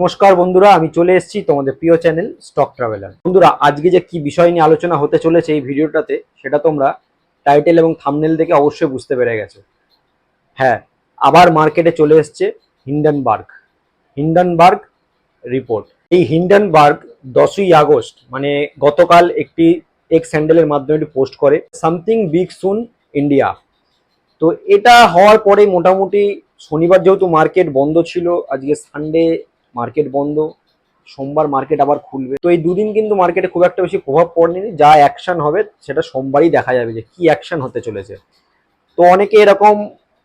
নমস্কার বন্ধুরা, আমি চলে এসেছি তোমাদের প্রিয় চ্যানেল স্টক ট্রাভেলার। বন্ধুরা, আজকে যে কি বিষয় নিয়ে আলোচনা হতে চলেছে এই ভিডিওটাতে, সেটা তোমরা টাইটেল এবং থামনেল দেখে অবশ্যই বুঝতে পেরে গেছো। হ্যাঁ আবার মার্কেটে চলে এসছে হিন্ডেনবার্গ। Hindenburg report. এই হিন্ডেনবার্গ দশই আগস্ট মানে গতকাল একটি এক্স স্যান্ডেলের মাধ্যমে একটি পোস্ট করে, সামথিং বিগ সুন ইন্ডিয়া। তো এটা হওয়ার পরে মোটামুটি শনিবার যেহেতু মার্কেট বন্ধ ছিল, আজকে সানডে মার্কেট বন্ধ, সোমবার মার্কেট আবার খুলবে। তো এই দুদিন কিন্তু মার্কেটে খুব একটা বেশি প্রভাব পড়েনি, যা অ্যাকশন হবে সেটা সোমবারই দেখা যাবে যে কি অ্যাকশন হতে চলেছে। তো অনেকে এরকম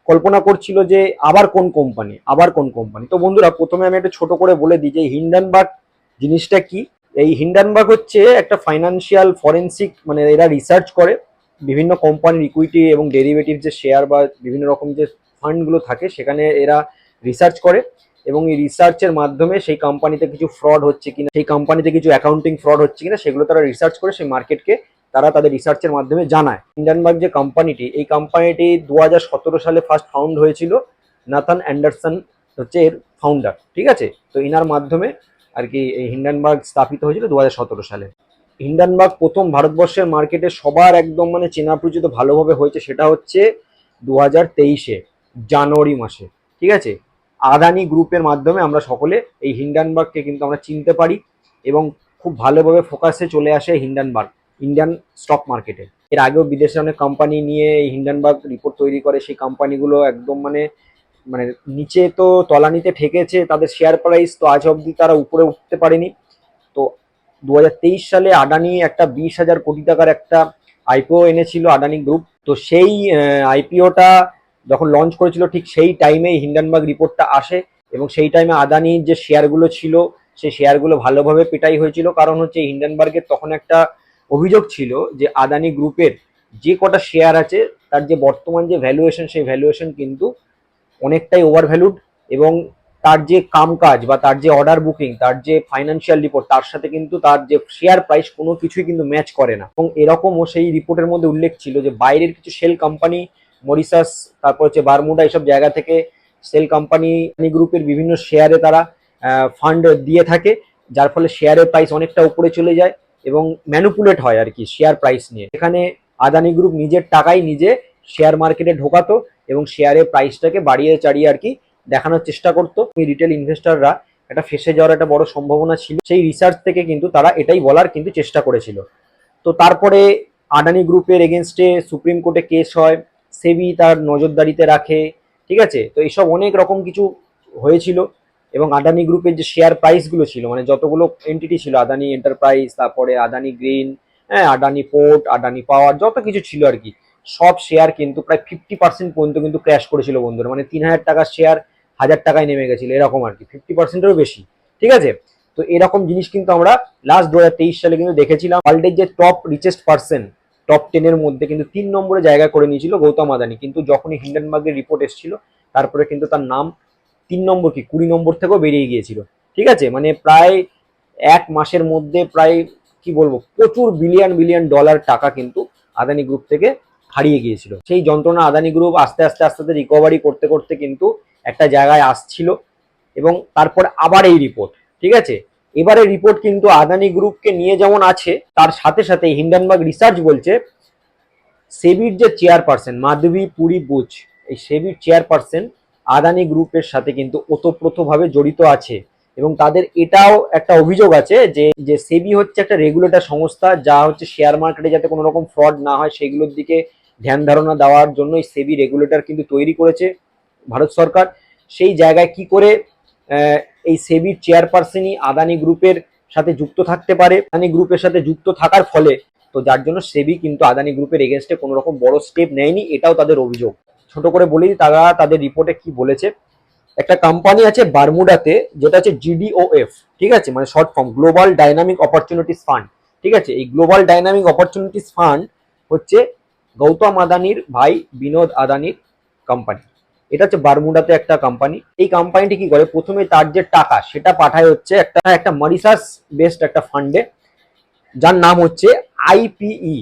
কল্পনা করছিল যে আবার কোন কোম্পানি আবার কোন কোম্পানি তো বন্ধুরা, প্রথমে আমি একটা ছোট করে বলে দিই যে হিন্ডেনবার্গ জিনিসটা কি? এই হিন্ডেনবার্গ হচ্ছে একটা ফাইন্যান্সিয়াল ফরেন্সিক মানে এরা রিসার্চ করে, বিভিন্ন কোম্পানির ইকুইটি এবং ডেরিভেটিভ যে শেয়ার বা বিভিন্ন রকম যে ফান্ডগুলো থাকে, সেখানে এরা রিসার্চ করে। এবং এই রিসার্চের মাধ্যমে সেই কোম্পানিতে কিছু ফ্রড হচ্ছে কিনা, সেই কোম্পানিতে কিছু অ্যাকাউন্টিং ফ্রড হচ্ছে কিনা, সেগুলো তারা রিসার্চ করে সেই মার্কেটকে তারা তাদের রিসার্চের মাধ্যমে জানায়। ইন্ডিয়ানবার্গ যে কোম্পানিটি এই কোম্পানিটি দু হাজার সতেরো সালে ফার্স্ট ফাউন্ড হয়েছিল নাথান অ্যান্ডারসন হচ্ছে এর ফাউন্ডার ঠিক আছে? তো ইনার মাধ্যমে আর কি এই হিন্ডেনবার্গ স্থাপিত হয়েছিল দু হাজার সতেরো সালে। হিন্ডেনবার্গ প্রথম ভারতবর্ষের মার্কেটে সবার একদম মানে চেনা পরিচিত ভালোভাবে হয়েছে সেটা হচ্ছে দু হাজার তেইশে, জানুয়ারি মাসে, ঠিক আছে? আদানি গ্রুপের মাধ্যমে আমরা সকলে এই হিন্ডেনবার্গকে কিন্তু আমরা চিনতে পারি এবং খুব ভালোভাবে ফোকাসে চলে আসে হিন্ডেনবার্গ, ইন্ডিয়ান স্টক মার্কেটে। এর আগেও বিদেশে অনেক কোম্পানি নিয়ে এই হিন্ডেনবার্গ রিপোর্ট তৈরি করে, সেই কোম্পানিগুলো একদম মানে মানে নিচে তো তলানিতে ঠেকেছে, তাদের শেয়ার প্রাইস তো আজ অবধি তারা উপরে উঠতে পারেনি। তো দু হাজার তেইশ সালে আদানি একটা বিশ হাজার কোটি টাকার একটা আইপিও এনেছিল আদানি গ্রুপ। তো সেই আইপিওটা যখন লঞ্চ করেছিল, ঠিক সেই টাইমে হিন্ডেনবার্গ রিপোর্টটা আসে এবং সেই টাইমে আদানির যে শেয়ারগুলো ছিল, সেই শেয়ারগুলো ভালোভাবে পেটাই হয়েছিল। কারণ হচ্ছে হিন্ডেনবার্গের তখন একটা অভিযোগ ছিল যে আদানি গ্রুপের যে কটা শেয়ার আছে, তার যে বর্তমান যে ভ্যালুয়েশন সেই ভ্যালুয়েশন কিন্তু অনেকটাই ওভার ভ্যালুড এবং তার যে কামকাজ বা তার যে অর্ডার বুকিং তার যে ফাইন্যান্সিয়াল রিপোর্ট তার সাথে কিন্তু তার যে শেয়ার প্রাইস কোনো কিছুই কিন্তু ম্যাচ করে না। এবং এরকমও সেই রিপোর্টের মধ্যে উল্লেখ ছিল যে বাইরের কিছু সেল কোম্পানি মরিসাস তারপর হচ্ছে বারমুডা এইসব জায়গা থেকে সেল কোম্পানি গ্রুপের বিভিন্ন শেয়ারে তারা ফান্ড দিয়ে থাকে, যার ফলে শেয়ারের প্রাইস অনেকটা উপরে চলে যায় এবং ম্যানুপুলেট হয় আর কি শেয়ার প্রাইস নিয়ে। এখানে আদানি গ্রুপ নিজের টাকাই নিজে শেয়ার মার্কেটে ঢোকাতো এবং শেয়ারের প্রাইসটাকে বাড়িয়ে চাড়িয়ে আর কি দেখানোর চেষ্টা করতো। রিটেল ইনভেস্টররা একটা ফেসে যাওয়ার একটা বড় সম্ভাবনা ছিল। সেই রিসার্চ থেকে কিন্তু তারা এটাই বলার কিন্তু চেষ্টা করেছিল। তো তারপরে আদানি গ্রুপের এগেনস্টে সুপ্রিম কোর্টে কেস হয়। সেবি তার নজরদারিতে রাখে, ঠিক আছে? তো এইসব অনেক রকম কিছু হয়েছিল এবং আদানি গ্রুপের যে শেয়ার প্রাইসগুলো ছিল মানে যতগুলো এন্টিটি ছিল, আদানি এন্টারপ্রাইজ তারপরে আদানি গ্রিন হ্যাঁ আদানি পোর্ট আদানি পাওয়ার যত কিছু ছিল আর কি, সব শেয়ার কিন্তু প্রায় ফিফটি পার্সেন্ট পর্যন্ত কিন্তু ক্র্যাশ করেছিল বন্ধুরা। মানে তিন হাজার টাকার শেয়ার হাজার টাকায় নেমে গেছিল, এরকম আর কি ফিফটি পার্সেন্টেরও বেশি, ঠিক আছে? তো এরকম জিনিস কিন্তু আমরা লাস্ট দু হাজার তেইশ সালে কিন্তু দেখেছিলাম। ওয়ার্ল্ডের যে টপ রিচেস্ট পার্সন টপ টেনের মধ্যে কিন্তু তিন নম্বরে জায়গা করে নিয়েছিল গৌতম আদানি। কিন্তু যখনই হিন্ডেনবার্গের রিপোর্ট এসেছিল, তারপরে কিন্তু তার নাম তিন নম্বর কি, কুড়ি নম্বর থেকেও বেরিয়ে গিয়েছিল। ঠিক আছে? মানে প্রায় এক মাসের মধ্যে প্রায়, কি বলব, প্রচুর বিলিয়ন বিলিয়ন ডলার টাকা কিন্তু আদানি গ্রুপ থেকে হারিয়ে গিয়েছিল। সেই যন্ত্রণা আদানি গ্রুপ আস্তে আস্তে আস্তে আস্তে রিকভারি করতে করতে কিন্তু একটা জায়গায় আসছিল এবং তারপর আবার এই রিপোর্ট ঠিক আছে? এবারে রিপোর্ট কিন্তু আদানি গ্রুপকে নিয়ে যেমন আছে, তার সাথে সাথে হিন্ডেনবার্গ রিসার্চ বলছে, সেবির যে চেয়ারপারসন মাধবী পুরী বুচ, এই সেবির চেয়ারপারসন আদানি গ্রুপের সাথে কিন্তু ওতপ্রোতভাবে জড়িত আছে। এবং তাদের এটাও একটা অভিযোগ আছে যে যে সেবি হচ্ছে একটা রেগুলেটর সংস্থা, যা হচ্ছে শেয়ার মার্কেটে যাতে কোনো রকম ফ্রড না হয়, সেগুলোর দিকে ধ্যান ধারণা দেওয়ার জন্য এই সেবি রেগুলেটর কিন্তু তৈরি করেছে ভারত সরকার। সেই জায়গায় কি করে এই সেবির চেয়ারপারসনই আদানি গ্রুপের সাথে যুক্ত থাকতে পারে। আদানি গ্রুপের সাথে যুক্ত থাকার ফলে তো যার জন্য সেবি কিন্তু আদানি গ্রুপের এগেনস্টে কোনো রকম বড় স্টেপ নেয়নি, এটাও তাদের অভিযোগ। ছোট করে বলি তারা তাদের রিপোর্টে কি বলেছে? একটা কোম্পানি আছে বারমুডাতে, যেটা হচ্ছে জিডিওএফ ঠিক আছে? মানে short form global dynamic opportunities fund ঠিক আছে? এই গ্লোবাল ডাইনামিক অপরচুনিটিস ফান্ড হচ্ছে গৌতম আদানির ভাই বিনোদ আদানির কোম্পানি এটা হচ্ছে বারমুডাতে একটা কোম্পানি এই কোম্পানিটি কি করে? প্রথমে তার যে টাকা, সেটা পাঠায় হচ্ছে একটা একটা মরিসাস বেসড একটা ফান্ডে যার নাম হচ্ছে আইপিই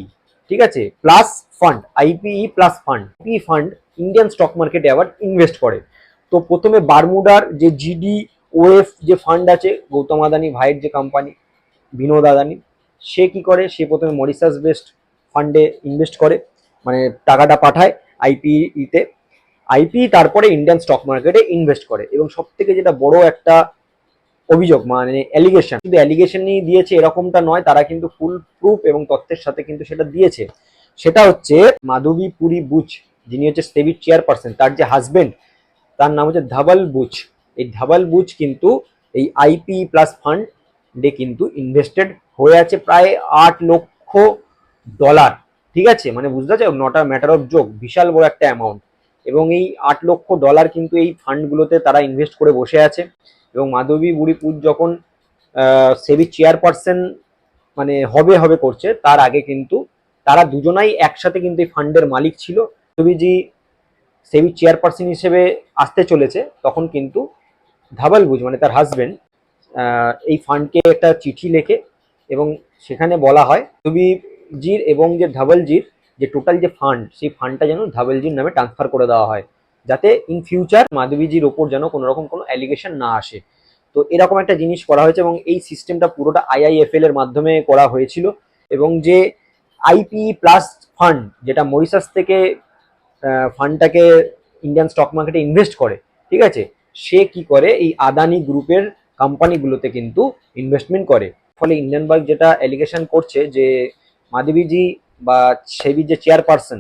ঠিক আছে? Plus fund IPE plus fund IPE fund Indian stock মার্কেটে আবার ইনভেস্ট করে। তো প্রথমে বারমুডার যে জিডি ওএফ যে ফান্ড আছে, গৌতম আদানি ভাইয়ের যে কোম্পানি বিনোদ আদানি, সে কি করে? সে প্রথমে মরিসাস বেসড ফান্ডে ইনভেস্ট করে মানে টাকাটা পাঠায় আইপিইতে আইপি তারপরে ইন্ডিয়ান স্টক মার্কেটে ইনভেস্ট করে। এবং সব থেকে যেটা বড় একটা অভিযোগ মানে অ্যালিগেশন কিন্তু অ্যালিগেশনই দিয়েছে এরকমটা নয়, তারা কিন্তু ফুল প্রুফ এবং তথ্যের সাথে কিন্তু সেটা দিয়েছে। সেটা হচ্ছে মাধবী পুরী বুচ, যিনি হচ্ছে সেভির চেয়ারপারসন তার যে হাজবেন্ড তার নাম হচ্ছে ধাবাল বুচ। এই ধাবাল বুচ কিন্তু এই আইপি প্লাস ফান্ডে কিন্তু ইনভেস্টেড হয়ে আছে প্রায় আট লক্ষ ডলার ঠিক আছে? মানে বুঝতে পারছ? Not a matter of joke বিশাল বড় একটা অ্যামাউন্ট এবং এই আট লক্ষ ডলার কিন্তু এই ফান্ডগুলোতে তারা ইনভেস্ট করে বসে আছে। এবং মাধবী বুড়িপুর যখন সেবি চেয়ারপারসন মানে হবে হবে করছে, তার আগে কিন্তু তারা দুজনাই একসাথে কিন্তু এই ফান্ডের মালিক ছিল। মাধবীজি সেবি চেয়ারপারসন হিসেবে আসতে চলেছে, তখন কিন্তু ধাবাল বুঝ মানে তার হাজবেন্ড এই ফান্ডকে একটা চিঠি লেখে এবং সেখানে বলা হয়, মাধবীজির এবং যে ধাবালজির যে টোটাল যে ফান্ড সেই ফান্ডটা যেন ধাবেলজির নামে ট্রান্সফার করে দেওয়া হয়। যাতে ইন ফিউচার মাধবীজির ওপর যেন কোনো রকম কোনো অ্যালিগেশন না আসে। তো এরকম একটা জিনিস করা হয়েছে এবং এই সিস্টেমটা পুরোটা আইআইএফএল এর মাধ্যমে করা হয়েছিল। এবং যে আইপি প্লাস ফান্ড যেটা মরিশাস থেকে ফান্ডটাকে ইন্ডিয়ান স্টক মার্কেটে ইনভেস্ট করে, ঠিক আছে? সে কি করে? এই আদানি গ্রুপের কোম্পানিগুলোতে কিন্তু ইনভেস্টমেন্ট করে। ফলে ইন্ডিয়ান ব্যাংক যেটা অ্যালিগেশন করছে যে মাধবীজি বা সেবির যে চেয়ারপারসন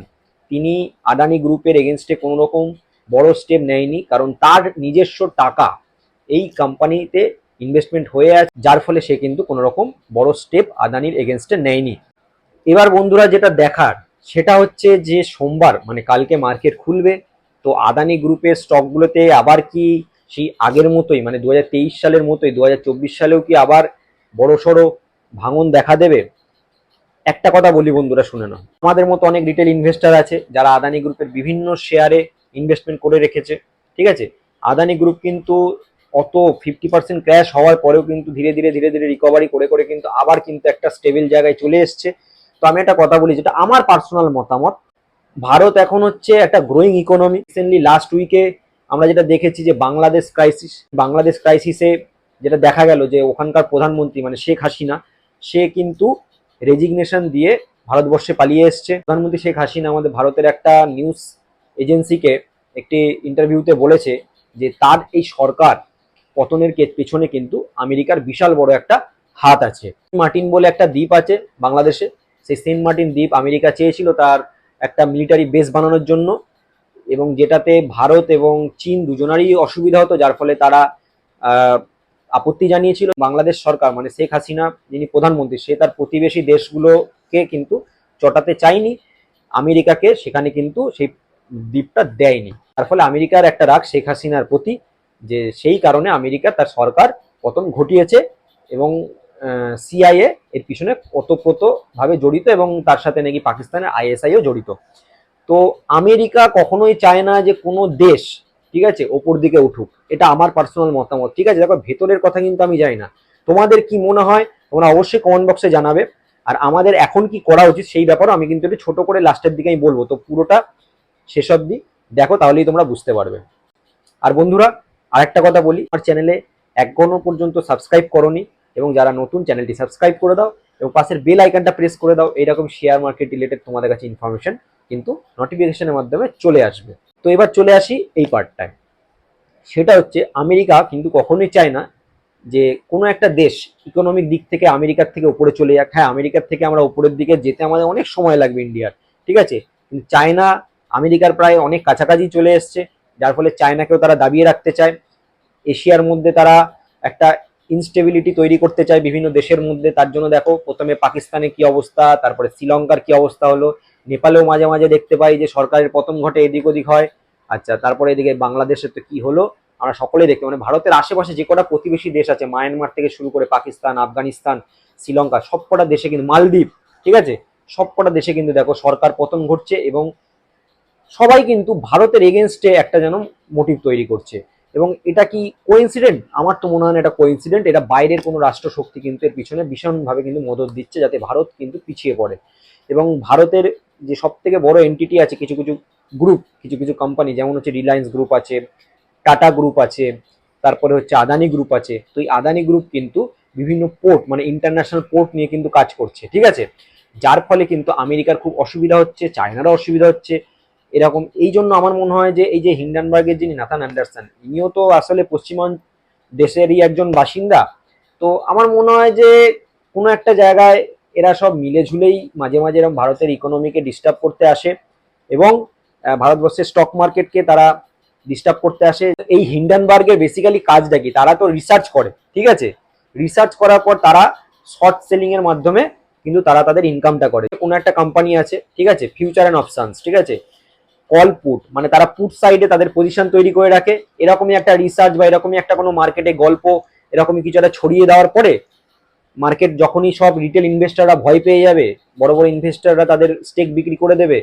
তিনি আদানি গ্রুপের এগেনস্টে কোনো রকম বড় স্টেপ নেয়নি, কারণ তার নিজস্ব টাকা এই কোম্পানিতে ইনভেস্টমেন্ট হয়ে আছে, যার ফলে সে কিন্তু কোনো রকম বড় স্টেপ আদানির এগেনস্টে নেয়নি। এবার বন্ধুরা যেটা দেখার, সেটা হচ্ছে যে সোমবার মানে কালকে মার্কেট খুলবে, তো আদানি গ্রুপের স্টকগুলোতে আবার কি সেই আগের মতোই মানে দু হাজার তেইশ সালের মতোই দু হাজার চব্বিশ সালেও কি আবার বড় সড়ো ভাঙন দেখা দেবে? একটা কথা বলি বন্ধুরা, শুনে নাও। আমাদের মতো অনেক রিটেল ইনভেস্টার আছে যারা আদানি গ্রুপের বিভিন্ন শেয়ারে ইনভেস্টমেন্ট করে রেখেছে, ঠিক আছে? আদানি গ্রুপ কিন্তু অত ফিফটি পার্সেন্ট ক্র্যাশ হওয়ার পরেও কিন্তু ধীরে ধীরে ধীরে ধীরে রিকভারি করে করে কিন্তু আবার কিন্তু একটা স্টেবল জায়গায় চলে এসছে। তো আমি একটা কথা বলি, যেটা আমার পার্সোনাল মতামত, ভারত এখন হচ্ছে একটা গ্রোয়িং ইকোনমি রিসেন্টলি লাস্ট উইকে আমরা যেটা দেখেছি যে বাংলাদেশ ক্রাইসিস বাংলাদেশ ক্রাইসিসে যেটা দেখা গেল যে ওখানকার প্রধানমন্ত্রী মানে শেখ হাসিনা, সে কিন্তু রেজিগনেশন দিয়ে ভারতবর্ষে পালিয়ে এসছে। প্রধানমন্ত্রী শেখ হাসিনা আমাদের ভারতের একটা নিউজ এজেন্সিকে একটি ইন্টারভিউতে বলেছে যে, তার এই সরকার পতনের পেছনে কিন্তু আমেরিকার বিশাল বড় একটা হাত আছে। মার্টিন বলে একটা দ্বীপ আছে বাংলাদেশে। সেই সেন্ট মার্টিন দ্বীপ আমেরিকা চেয়েছিল তার একটা মিলিটারি বেস বানানোর জন্য এবং যেটাতে ভারত এবং চীন দুজনারই অসুবিধা হতো, যার ফলে তারা আপত্তি জানিয়েছিল বাংলাদেশ সরকার মানে শেখ হাসিনা যিনি প্রধানমন্ত্রী, সে তার প্রতিবেশী দেশগুলোকে কিন্তু চটাতে চায়নি, আমেরিকাকে সেখানে কিন্তু সেই দ্বীপটা দেয়নি। তার ফলে আমেরিকার একটা রাগ শেখ হাসিনার প্রতি, যে সেই কারণে আমেরিকা তার সরকার পতন ঘটিয়েছে এবং সিআইএ এর পিছনে ওতপ্রোতভাবে জড়িত এবং তার সাথে নাকি পাকিস্তানের আইএসআইও জড়িত। তো আমেরিকা কখনোই চায় না যে কোনো দেশ ঠিক আছে? ওপর দিকে উঠুক। এটা আমার পার্সোনাল মতামত। ঠিক আছে? দেখো, ভেতরের কথা কিন্তু আমি জানি না। তোমাদের কি মনে হয়? তোমরা অবশ্যই কমেন্ট বক্সে জানাবে। আর আমাদের এখন কি করা উচিত সেই ব্যাপারেও আমি কিন্তু একটু ছোট করে লাস্টের দিকে আমি বলব। তো পুরোটা শেষ অবধি দেখো, তাহলেই তোমরা বুঝতে পারবে। আর বন্ধুরা, আরেকটা কথা বলি। আমার চ্যানেলে এখনও পর্যন্ত সাবস্ক্রাইব করনি এবং যারা নতুন চ্যানেলটি সাবস্ক্রাইব করে দাও এবং পাশের বেল আইকনটা প্রেস করে দাও। এইরকম শেয়ার মার্কেট রিলেটেড তোমাদের কাছে ইনফরমেশন কিন্তু নোটিফিকেশনের মাধ্যমে চলে আসবে। তো এবার চলে আসি এই পার্টটায় সেটা হচ্ছে আমেরিকা কিন্তু কখনোই চায় না যে কোনো একটা দেশ ইকোনমিক দিক থেকে আমেরিকার থেকে উপরে চলে যাক। হ্যাঁ আমেরিকার থেকে আমরা উপরের দিকে যেতে আমাদের অনেক সময় লাগবে ইন্ডিয়ার, ঠিক আছে? কিন্তু চায়না আমেরিকার প্রায় অনেক কাছাকাছি চলে এসছে, যার ফলে চায়নাকেও তারা দাবিয়ে রাখতে চায়। এশিয়ার মধ্যে তারা একটা ইনস্টেবিলিটি তৈরি করতে চায় বিভিন্ন দেশের মধ্যে। তার জন্য দেখো, প্রথমে পাকিস্তানে কি অবস্থা, তারপরে শ্রীলঙ্কার কি অবস্থা হলো নেপালেও মাঝে মাঝে দেখতে পাই যে সরকারের পতন ঘটে এদিক ওদিক হয়। আচ্ছা তারপরে এদিকে বাংলাদেশের তো কি হলো? আমরা সকলেই দেখতে মানে ভারতের আশেপাশে যে কটা প্রতিবেশী দেশ আছে, মায়ানমার থেকে শুরু করে পাকিস্তান, আফগানিস্তান, শ্রীলঙ্কা, সব কটা দেশে কিন্তু মালদ্বীপ, ঠিক আছে? সব কটা দেশে কিন্তু দেখো সরকার পতন ঘটছে এবং সবাই কিন্তু ভারতের এগেনস্টে একটা যেন মোটিভ তৈরি করছে। এবং এটা কি কোইন্সিডেন্ট আমার তো মনে হয় না এটা কোইন্সিডেন্ট এটা বাইরের কোনো রাষ্ট্রশক্তি কিন্তু এর পিছনে ভীষণভাবে কিন্তু মদত দিচ্ছে যাতে ভারত কিন্তু পিছিয়ে পড়ে। এবং ভারতের যে সব থেকে বড় এন্টিটি আছে কিছু কিছু গ্রুপ কিছু কিছু কোম্পানি যেমন হচ্ছে রিলায়েন্স গ্রুপ আছে টাটা গ্রুপ আছে, তারপরে হচ্ছে আদানি গ্রুপ আছে। তো এই আদানি গ্রুপ কিন্তু বিভিন্ন পোর্ট মানে ইন্টারন্যাশনাল পোর্ট নিয়ে কিন্তু কাজ করছে, ঠিক আছে? যার ফলে কিন্তু আমেরিকার খুব অসুবিধা হচ্ছে, চায়নারও অসুবিধা হচ্ছে। এরকম, এই জন্য আমার মনে হয় যে এই যে হিন্ডানবার্গের যিনি নাথান অ্যান্ডারসন ইনিও তো আসলে পশ্চিমবঙ্গ দেশেরই একজন বাসিন্দা। তো আমার মনে হয় যে কোনো একটা জায়গায় এরা সব মিলে ঝুলেই মাঝে মাঝে এরকম ভারতের ইকোনমিকে ডিস্টার্ব করতে আসে এবং ভারতবর্ষের স্টক মার্কেটকে তারা ডিস্টার্ব করতে আসে। এই হিন্ডেনবার্গের বেসিক্যালি কাজটা কি? তারা তো রিসার্চ করে, ঠিক আছে? রিসার্চ করার পর তারা শর্ট সেলিং এর মাধ্যমে কিন্তু তারা তাদের ইনকামটা করে। কোনো একটা কোম্পানি আছে, ঠিক আছে? ফিউচার অ্যান্ড অপশানস ঠিক আছে? কল পুট মানে তারা পুট সাইডে তাদের পজিশন তৈরি করে রাখে। এরকমই একটা রিসার্চ বা এরকমই একটা কোনো মার্কেটে গল্প, এরকমই কিছু একটা ছড়িয়ে দেওয়ার পরে মার্কেট যখনই সব রিটেল ইনভেস্টাররা ভয় পেয়ে যাবে, বড় বড় ইনভেস্টাররা তাদের স্টেক বিক্রি করে দেবে,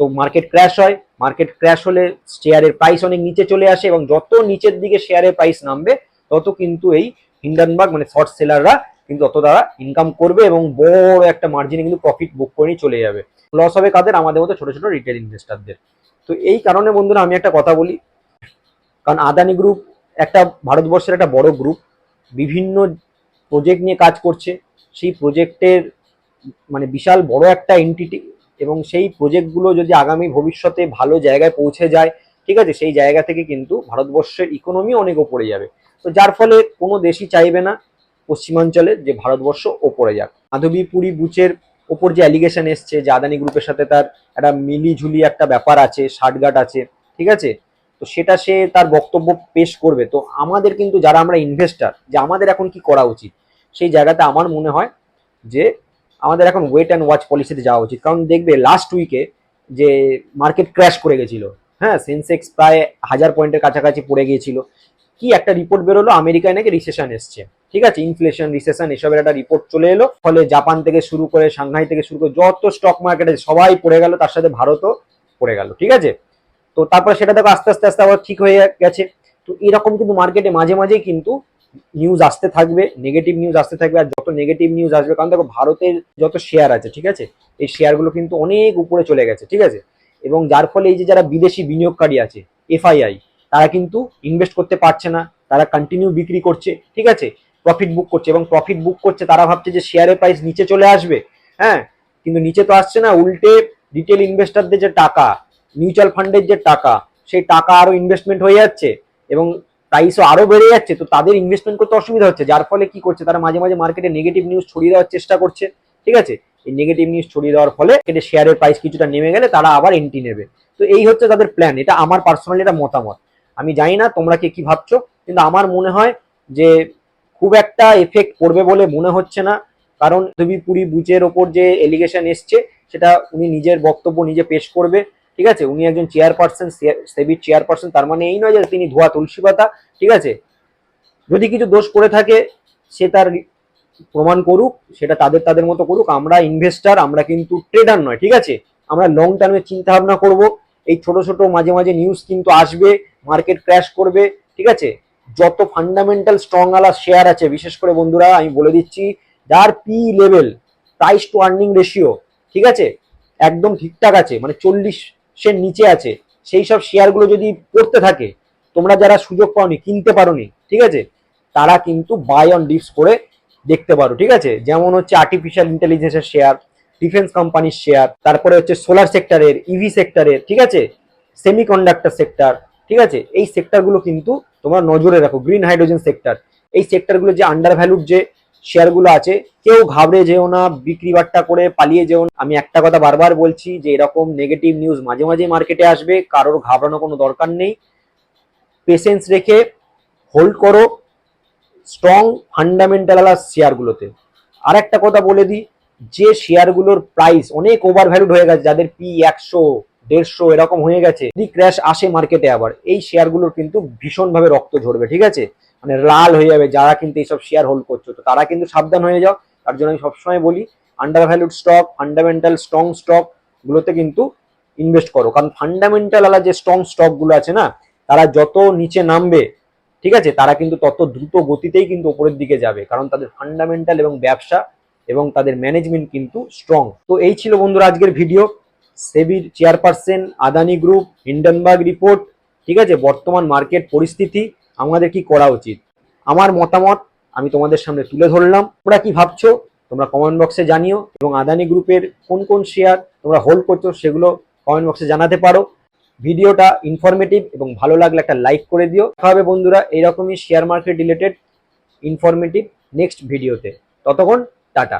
তো মার্কেট ক্র্যাশ হয়। মার্কেট ক্র্যাশ হলে শেয়ারের প্রাইস অনেক নিচে চলে আসে এবং যত নিচের দিকে শেয়ারের প্রাইস নামবে, তত কিন্তু এই হিন্ডানবার্গ মানে শর্ট সেলাররা কিন্তু তত তারা ইনকাম করবে এবং বড় একটা মার্জিনে কিন্তু প্রফিট বুক করে নিয়ে চলে যাবে। লস হবে কাদের? আমাদের মতো ছোট ছোট রিটেল ইনভেস্টারদের তো এই কারণে বন্ধুরা আমি একটা কথা বলি, কারণ আদানি গ্রুপ একটা ভারতবর্ষের একটা বড় গ্রুপ বিভিন্ন প্রজেক্ট নিয়ে কাজ করছে, সেই প্রজেক্টের মানে বিশাল বড় একটা এন্টিটি এবং সেই প্রজেক্টগুলো যদি আগামী ভবিষ্যতে ভালো জায়গায় পৌঁছে যায়, ঠিক আছে, সেই জায়গা থেকে কিন্তু ভারতবর্ষের ইকোনমি অনেক ওপরে যাবে। তো যার ফলে কোনো দেশই চাইবে না পশ্চিমাঞ্চলে যে ভারতবর্ষ ওপরে যাক। মাধবী পুরী বুচের ওপর যে অ্যালিগেশন এসছে, যে আদানি গ্রুপের সাথে তার একটা মিলিঝুলি একটা ব্যাপার আছে ষাটগাট আছে, ঠিক আছে? তো সেটা সে তার বক্তব্য পেশ করবে। তো আমাদের কিন্তু যারা আমরা ইনভেস্টার যে আমাদের এখন কি করা উচিত? সেই জায়গাতে আমার মনে হয় যে আমাদের এখন ওয়েট অ্যান্ড ওয়াচ পলিসিতে যাওয়া উচিত। কারণ দেখবে লাস্ট উইকে যে মার্কেট ক্র্যাশ করে গেছিল। হ্যাঁ সেন্সেক্স প্রায় হাজার পয়েন্টের কাছাকাছি পড়ে গিয়েছিল। কি একটা রিপোর্ট বেরোলো? আমেরিকায় নাকি রিসেশন এসছে। ঠিক আছে? ইনফ্লেশন রিসেশন এসবের একটা রিপোর্ট চলে এলো। ফলে জাপান থেকে শুরু করে সাংহাই থেকে শুরু করে যত স্টক মার্কেটে সবাই পড়ে গেল, তার সাথে ভারতও পড়ে গেল। ঠিক আছে? তো তারপরে সেটা দেখো আস্তে আস্তে আস্তে আবার ঠিক হয়ে গেছে। তো এরকম কিন্তু মার্কেটে মাঝে মাঝেই কিন্তু নিউজ আসতে থাকবে নেগেটিভ নিউজ আসতে থাকবে আর যত নেগেটিভ নিউজ আসবে, কারণ দেখো ভারতের যত শেয়ার আছে, ঠিক আছে? এই শেয়ারগুলো কিন্তু অনেক উপরে চলে গেছে, ঠিক আছে? এবং যার ফলে এই যে যারা বিদেশি বিনিয়োগকারী আছে এফআইআই তারা কিন্তু ইনভেস্ট করতে পারছে না, তারা কন্টিনিউ বিক্রি করছে, ঠিক আছে? প্রফিট বুক করছে এবং প্রফিট বুক করছে, তারা ভাবছে যে শেয়ারের প্রাইস নিচে চলে আসবে হ্যাঁ? কিন্তু নিচে তো আসছে না, উল্টে রিটেল ইনভেস্টারদের যে টাকা মিউচুয়াল ফান্ডের যে টাকা, সেই টাকা আরও ইনভেস্টমেন্ট হয়ে যাচ্ছে এবং প্রাইসও আরও বেড়ে যাচ্ছে, তো তাদের ইনভেস্টমেন্ট করতে অসুবিধা হচ্ছে। যার ফলে কি করছে, তারা মাঝে মাঝে মার্কেটে নেগেটিভ নিউজ ছড়িয়ে দেওয়ার চেষ্টা করছে, ঠিক আছে? এই নেগেটিভ নিউজ ছড়িয়ে দেওয়ার ফলে এটা শেয়ারের প্রাইস কিছুটা নেমে গেলে তারা আবার এন্ট্রি নেবে। তো এই হচ্ছে তাদের প্ল্যান এটা আমার পার্সোনালি এটা মতামত। আমি জানি না তোমরা কে, কি ভাবছ, কিন্তু আমার মনে হয় যে খুব একটা এফেক্ট পড়বে বলে মনে হচ্ছে না। কারণ দেবী পুরী, বুচের ওপর যে এলিগেশন এসছে, সেটা উনি নিজের বক্তব্য নিজে পেশ করবে। ঠিক আছে? উনি একজন চেয়ারপারসন সেবির চেয়ারপারসন তার মানে এই নয় যে তিনি ধোয়া তুলসী পাতা, ঠিক আছে? যদি কিছু দোষ করে থাকে, সে তার প্রমাণ করুক, সেটা তাদের তাদের মতো করুক। আমরা ইনভেস্টার আমরা কিন্তু ট্রেডার নয়, ঠিক আছে? আমরা লং টার্মে চিন্তা ভাবনা করব। এই ছোট ছোট, মাঝে মাঝে নিউজ কিন্তু আসবে মার্কেট ক্র্যাশ করবে, ঠিক আছে? যত ফান্ডামেন্টাল স্ট্রং আলা শেয়ার আছে, বিশেষ করে বন্ধুরা, আমি বলে দিচ্ছি, যার P level price to earning ratio ঠিক আছে? একদম ঠিকঠাক আছে মানে চল্লিশের নিচে আছে, সেই সব শেয়ারগুলো যদি পড়তে থাকে, তোমরা যারা সুযোগ পাওনি, কিনতে পারোনি, ঠিক আছে? তারা কিন্তু বাই অন ডিপস করে দেখতে পারো, ঠিক আছে? যেমন হচ্ছে আর্টিফিশিয়াল ইন্টেলিজেন্সের শেয়ার ডিফেন্স কোম্পানির শেয়ার তারপরে হচ্ছে সোলার সেক্টরের ইভি সেক্টরের ঠিক আছে? সেমিকন্ডাক্টর সেক্টর ঠিক আছে? এই সেক্টরগুলো কিন্তু তোমরা নজরে রাখো গ্রিন হাইড্রোজেন সেক্টর এই সেক্টরগুলো যে আন্ডার ভ্যালুড যে শেয়ারগুলো আছে। কেউ ঘাবড়ে যেও না, বিক্রি বাট্টা করে পালিয়ে যেও না। আমি একটা কথা বারবার বলছি যে, এরকম নেগেটিভ নিউজ মাঝে মাঝে মার্কেটে আসবে, কারোর ঘাবড়ানো কোনো দরকার নেই। পেশেন্স রেখে হোল্ড করো স্ট্রং ফান্ডামেন্টাল শেয়ারগুলোতে। আর একটা কথা বলে দিই, যে শেয়ারগুলোর প্রাইস অনেক ওভার ভ্যালুড হয়ে গেছে, যাদের পি একশো, দেড়শো এরকম হয়ে গেছে, যদি ক্র্যাশ আসে মার্কেটে আবার, এই শেয়ারগুলোর কিন্তু ভীষণভাবে রক্ত ঝরবে, ঠিক আছে? মানে লাল হয়ে যাবে, যারা কিন্তু এইসব শেয়ার হোল্ড করছ। তো তারা কিন্তু সাবধান হয়ে যাও, তার জন্য আমি সবসময় বলি under valued stock fundamental strong stock গুলোতে কিন্তু ইনভেস্ট করো। কারণ ফান্ডামেন্টাল আলা যে স্ট্রং স্টকগুলো আছে না, তারা যত নিচে নামবে, ঠিক আছে, তারা কিন্তু তত দ্রুত গতিতেই কিন্তু উপরের দিকে যাবে। কারণ তাদের ফান্ডামেন্টাল এবং ব্যবসা এবং তাদের ম্যানেজমেন্ট কিন্তু স্ট্রং তো এই ছিল বন্ধুরা আজকের video সেবির chairperson Adani group Hindenburg report ঠিক আছে, বর্তমান মার্কেট পরিস্থিতি। আমাদের কি করা উচিত? আমার মতামত আমি তোমাদের সামনে তুলে ধরলাম। তোমরা কি ভাবছ? তোমরা কমেন্ট বক্সে জানিও এবং আদানি গ্রুপের কোন কোন শেয়ার তোমরা হোল্ড করছ সেগুলো কমেন্ট বক্সে জানাতে পারো। ভিডিওটা ইনফরমেটিভ এবং ভালো লাগলে একটা লাইক করে দিও। দেখা হবে বন্ধুরা এইরকমই share market related informative next ভিডিওতে ততক্ষণ টাটা।